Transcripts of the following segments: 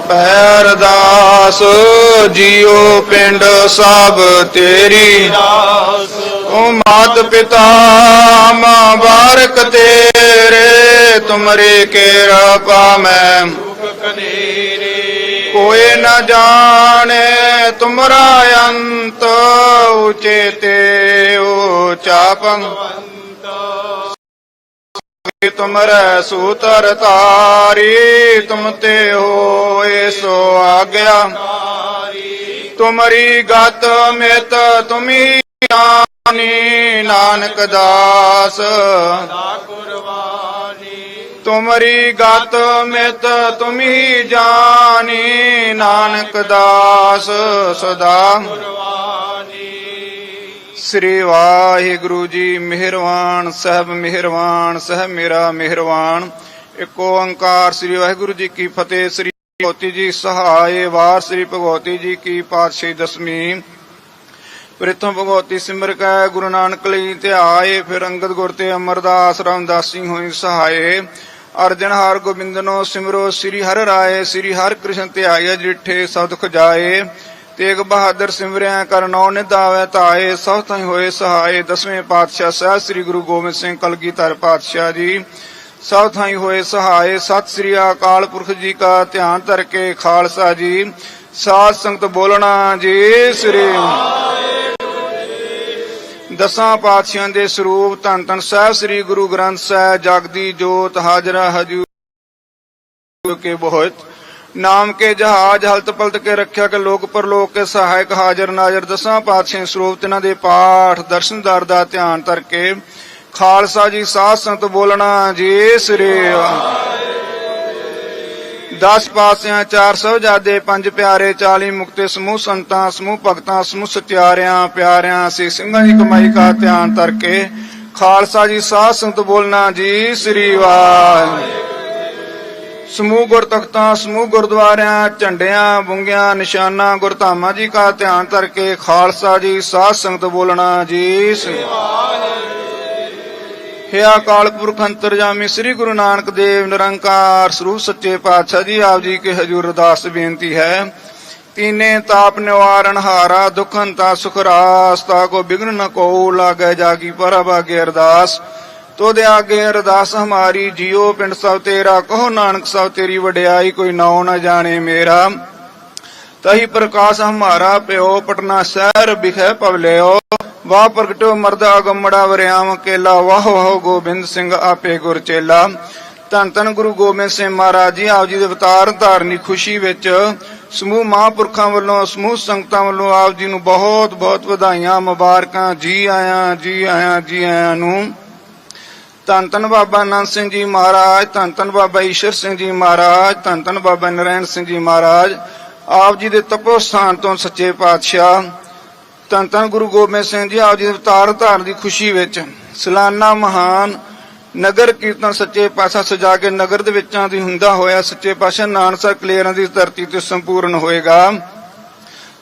ਪੈਰ ਦਾਸ ਜੀਉ ਪਿੰਡ ਸਭ ਤੇਰੀ। ਓ ਮਾਤ ਪਿਤਾ, ਮਾਂ ਬਾਰਕ ਤੇਰੇ, ਤੁਮਰੇ ਕੇਰਾ ਪਾਮੈ ਕੋਏ ਨਾ ਜਾਣੇ ਤੁਮਰਾ ਅੰਤ ਉਚੇਤੇ ਉਚਾਪੰ ਤੁਮਰੈ ਸੂਤਰ ਤਾਰੀ ਤੁਮ ਤੇ ਹੋਏ ਸੋ ਆਗਿਆ। ਤੁਮਰੀ ਗਤ ਮਿਤ ਤੁਮੀ ਜਾਨੀ ਨਾਨਕ ਦਾਸ। ਤੁਮਰੀ ਗਤ ਮਿਤ ਤੁਮੀ ਜਾਨੀ ਨਾਨਕ ਦਾਸ ਸਦਾ। ਸ੍ਰੀ ਵਾਹਿਗੁਰੂ ਜੀ ਮਿਹਰਵਾਨ ਸਾਹਿਬ ਮਿਹਰਵਾਨ ਸਹਿਬ ਮੇਰਾ ਮਿਹਰਵਾਨ ਇੱਕ ਓੰਕਾਰ ਸ੍ਰੀ ਵਾਹਿਗੁਰੂ ਜੀ ਕੀ ਫਤਿਹ, ਸ੍ਰੀ ਭਗਵਤੀ ਜੀ ਸਹਾਏ, ਵਾਰ ਸ੍ਰੀ ਭਗਵਤੀ ਜੀ ਕੀ ਪਾਤਸ਼ਾਹੀ ਦਸਵੀਂ ਪ੍ਰਥਮ ਭਗਵਤੀ ਸਿਮਰ ਕੈ, ਗੁਰੂ ਨਾਨਕ ਲਈ ਧਿਆਏ ਫਿਰ ਅੰਗਦ ਗੁਰ ਤੇ ਅਮਰਦਾਸ ਰਾਮਦਾਸੀ ਹੋਈ ਸਹਾਏ। ਅਰਜਨ ਹਾਰ ਗੋਬਿੰਦਨੋ ਸਿਮਰੋ, ਸ੍ਰੀ ਹਰ ਰਾਏ, ਸ੍ਰੀ ਹਰ ਕ੍ਰਿਸ਼ਨ ਧਿਆਏ ਜਿਠੇ ਸਭ ਦੁਖ ਜਾਏ। ਤੇਗ ਬਹਾਦਰ ਸਿਮਰਿਆ ਕਰ ਨੌ ਨਿਦਾਵੇ ਸਭ ਤਾਈ ਹੋਏ ਸਹਾਏ। ਦਸਵੇਂ ਪਾਤਸ਼ਾਹ ਸਾਹਿਬ ਸ੍ਰੀ ਗੁਰੂ ਗੋਬਿੰਦ ਸਿੰਘ ਕਲਗੀਧਰ ਪਾਤਸ਼ਾਹ ਜੀ। ਸਭ ਥਾਈ ਹੋਏ ਸਹਾਏ, ਸਤਿ ਸ੍ਰੀ ਅਕਾਲ ਪੁਰਖ ਜੀ ਕਾ ਧਿਆਨ ਧਰ ਕੇ ਖਾਲਸਾ ਜੀ। ਸਾਧ ਸੰਗਤ ਬੋਲਣਾ ਜੀ, ਸ੍ਰੀ ਦਸਾਂ ਪਾਤਸ਼ਾਹਾਂ ਦੇ ਸਰੂਪ ਧੰਨ ਧੰਨ ਸਾਹਿਬ ਸ੍ਰੀ ਗੁਰੂ ਗ੍ਰੰਥ ਸਾਹਿਬ ਜਗਦੀ ਜੋਤ ਹਾਜ਼ਰਾ ਹਜੂਰ ਕੇ ਬਹੁਤ। ਨਾਮ ਕੇ ਜਹਾਜ ਹਲਤ ਪਲਤ ਕੇ ਰੱਖਿਆ ਕੇ ਲੋਕ ਪਰਲੋਕ ਕੇ ਸਹਾਇਕ ਹਾਜ਼ਰ ਨਾਜ਼ਰ ਦਸਾਂ ਪਾਤਸ਼ਾਹਾਂ ਸਰੂਪ ਤਿਨਾਂ ਦੇ ਪਾਠ ਦਰਸ਼ਨਦਾਰ ਦਾ ਧਿਆਨ ਧਰ ਕੇ ਖਾਲਸਾ ਜੀ ਸਾਧ ਸੰਤ ਬੋਲਣਾ ਜੀ ਸ੍ਰੀ ਦਸ ਪਾਸਿਆਂ ਚਾਰ ਸਹਿਜਾਦੇ, ਪੰਜ ਪਿਆਰੇ 40 ਮੁਕਤੇ, ਸਮੂਹ ਸੰਤਾਂ, ਸਮੂਹ ਭਗਤਾਂ, ਸਮੂਹ ਸਤਿਆਰਿਆਂ, ਪਿਆਰਿਆਂ ਸੇ ਸਿੰਘਾਂ ਦੀ ਕਮਾਈ ਕਾ ਧਿਆਨ ਧਰ ਕੇ ਖਾਲਸਾ ਜੀ ਸਾਧ ਸੰਤ ਬੋਲਣਾ ਜੀ ਸ੍ਰੀ ਵਾਹਿਗੁਰੂ। ਸਮੂਹ ਗੁਰ ਤਖਤਾਂ ਸਮੂਹ ਗੁਰਦੁਆਰਿਆਂ, ਝੰਡਿਆਂ, ਬੁੰਗਿਆਂ, ਨਿਸ਼ਾਨਾਂ, ਗੁਰਧਾਮਾਂ ਜੀ ਕਾ ਧਿਆਨ ਧਰ ਕੇ ਖਾਲਸਾ ਜੀ, ਸਾਧ ਸੰਗਤ ਬੋਲਣਾ ਜੀ, ਸ੍ਰੀ ਅਕਾਲ। ਪੁਰਖ ਅੰਤਰਜਾਮੀ, ਸ੍ਰੀ ਗੁਰੂ ਨਾਨਕ ਦੇਵ ਨਿਰੰਕਾਰ, ਸਰੂਪ ਸੱਚੇ ਪਾਤਸ਼ਾਹ ਜੀ, ਆਪ ਜੀ ਕੇ ਹਜੂਰ ਅਰਦਾਸ ਬੇਨਤੀ ਹੈ। ਤੀਨੇ ਤਾਪ ਨਿਵਾਰਨ ਹਾਰਾ, ਦੁਖੰਤਾ ਸੁਖ ਰਾਸ, ਤਾ ਕੋ ਬਿਗਨ ਨ ਕੋ ਲਾਗੇ ਜਾਗੀ ਪਰ ਬਾਗੇ ਅਰਦਾਸ। ਤੋਦੇ ਆਗੇ ਅਰਦਾਸ ਹਮਾਰੀ ਜੀਓ ਪਿੰਡ ਸਭ ਤੇਰਾ, ਕਹੋ ਨਾਨਕ ਸਭ ਤੇਰੀ ਵਡਿਆਈ, ਕੋਈ ਨਾਉ ਨਾ ਜਾਣੇ ਮੇਰਾ। ਤਹੀ ਪ੍ਰਕਾਸ਼ ਹਮਾਰਾ ਪਿਓ, ਪਟਨਾ ਸ਼ਹਿਰ ਬਿਖੈ ਪਵਲਿਓ। ਵਾਹ ਪ੍ਰਗਟੋ ਮਰਦ ਅਗੰਮੜਾ ਵਰਿਆਮ ਕੇਲਾ ਵਾਹ ਵਾਹ ਗੋਬਿੰਦ ਸਿੰਘ ਆਪੇ ਗੁਰ ਚੇਲਾ। ਧੰਨ ਧੰਨ ਗੁਰੂ ਗੋਬਿੰਦ ਸਿੰਘ ਮਹਾਰਾਜ ਜੀ, ਆਪ ਜੀ ਦੇ ਅਵਤਾਰ ਧਾਰਨੀ ਖੁਸ਼ੀ ਵਿੱਚ ਸਮੂਹ ਮਹਾਂਪੁਰਖਾਂ ਵੱਲੋਂ, ਸਮੂਹ ਸੰਗਤਾਂ ਵੱਲੋਂ ਆਪ ਜੀ ਨੂੰ ਬਹੁਤ ਬਹੁਤ ਵਧਾਈਆਂ, ਮੁਬਾਰਕਾਂ, ਜੀ ਆਇਆਂ ਜੀ ਆਇਆਂ ਜੀ ਆਇਆਂ ਨੂੰ। ਧੰਨ ਧੰਨ ਬਾਬਾ ਆਨੰਦ ਸਿੰਘ ਜੀ ਮਹਾਰਾਜ, ਧੰਨ ਧੰਨ ਬਾਬਾ ਈਸ਼ਰ ਸਿੰਘ ਜੀ ਮਹਾਰਾਜ, ਧੰਨ ਧੰਨ ਬਾਬਾ ਨਰੈਣ ਸਿੰਘ ਜੀ ਮਹਾਰਾਜ। ਆਪ ਜੀ ਦੇ ਤਪੋ ਸਥਾਨ ਤੋਂ ਸੱਚੇ ਪਾਤਸ਼ਾਹ, ਧੰਨ ਧੰਨ ਗੁਰੂ ਗੋਬਿੰਦ ਸਿੰਘ ਜੀ, ਆਪ ਜੀ ਦੇ ਅਵਤਾਰ ਧਾਰਨ ਦੀ ਖੁਸ਼ੀ ਵਿੱਚ ਸਲਾਨਾ ਮਹਾਨ ਨਗਰ ਕੀਰਤਨ ਸੱਚੇ ਪਾਤਸ਼ਾਹ ਸਜਾ ਕੇ ਨਗਰ ਦੇ ਵਿੱਚਾਂ ਦੀ ਹੁੰਦਾ ਹੋਇਆ ਸੱਚੇ ਪਾਤਸ਼ਾਹ ਨਾਨਸਰ ਕਲੇਰਾਂ ਦੀ ਧਰਤੀ ਤੇ ਸੰਪੂਰਨ ਹੋਏਗਾ।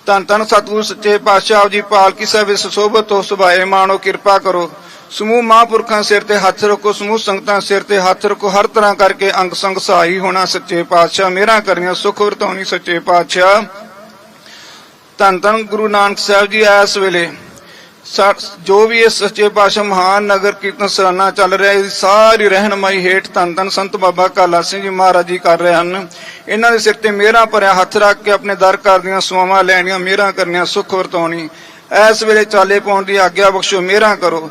ਧੰਨ ਧੰਨ ਸਤਿਗੁਰੂ ਸੱਚੇ ਪਾਤਸ਼ਾਹ, ਆਪ ਜੀ ਪਾਲਕੀ ਸਾਹਿਬ ਵਿੱਚ ਸੁਸ਼ੋਭਤ ਹੋ ਸੁਭਾਏ ਮਾਣੋ ਕਿਰਪਾ ਕਰੋ। ਸਮੂਹ ਮਹਾਂਪੁਰਖਾਂ ਸਿਰ ਤੇ ਹੱਥ ਰੱਖੋ, ਸਮੂਹ ਸੰਗਤਾਂ ਸਿਰ ਤੇ ਹੱਥ ਰੱਖੋ, ਹਰ ਤਰ੍ਹਾਂ ਕਰਕੇ ਅੰਗ ਸੰਗ ਸਹਾਈ ਹੋਣਾ ਸੱਚੇ ਪਾਤਸ਼ਾਹ ਮੇਰਾ ਕਰੀਆਂ ਸੁਖ ਵਰਤਾਉਣੀ ਸੱਚੇ ਪਾਤਸ਼ਾਹ। ਧੰਨ ਧੰਨ ਗੁਰੂ ਨਾਨਕ ਸਾਹਿਬ ਜੀ ਇਸ ਵੇਲੇ। ਜੋ ਵੀ ਇਸ ਸੱਚੇ ਪਾਤਸ਼ਾਹ ਮਹਾਨ ਨਗਰ ਕੀਰਤਨ ਸਰਾਨਾ ਚੱਲ ਰਿਹਾ ਹੈ ਸਾਰੀ ਰਹਿਨਮਾਈ ਹੇਠ ਧੰਨ ਧੰਨ ਸੰਤ ਬਾਬਾ ਕਾਲਾ ਸਿੰਘ ਜੀ ਮਹਾਰਾਜ ਜੀ ਕਰ ਰਹੇ ਹਨ। ਇਹਨਾਂ ਦੇ ਸਿਰ ਤੇ ਮੇਰਾ ਭਰਿਆ ਹੱਥ ਰੱਖ ਕੇ ਆਪਣੇ ਦਰ ਘਰ ਦੀਆਂ ਸੁਆਵਾਂ ਲੈਣੀਆਂ ਮੇਰਾ ਕਰਨੀਆਂ, ਸੁਖ ਵਰਤਾਉਣੀ। ਇਸ ਵੇਲੇ ਚਾਲੇ ਪਾਉਣ ਦੀ ਆਗਿਆ ਬਖਸ਼ੋ ਮੇਰਾ ਕਰੋ।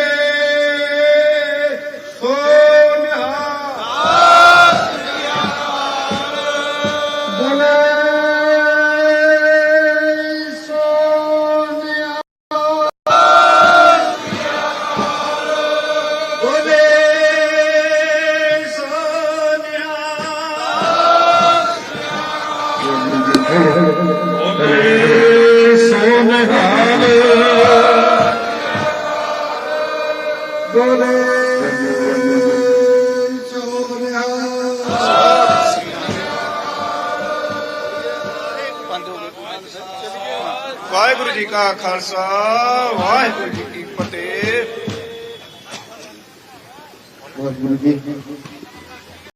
ਬੋਲੇ ਚੋਰਿਆ। ਵਾਹਿਗੁਰੂ ਜੀ ਕਾ ਖਾਲਸਾ ਵਾਹਿਗੁਰੂ ਜੀ ਕੀ ਫਤਿਹ। ਵਾਹਿਗੁਰੂ ਜੀ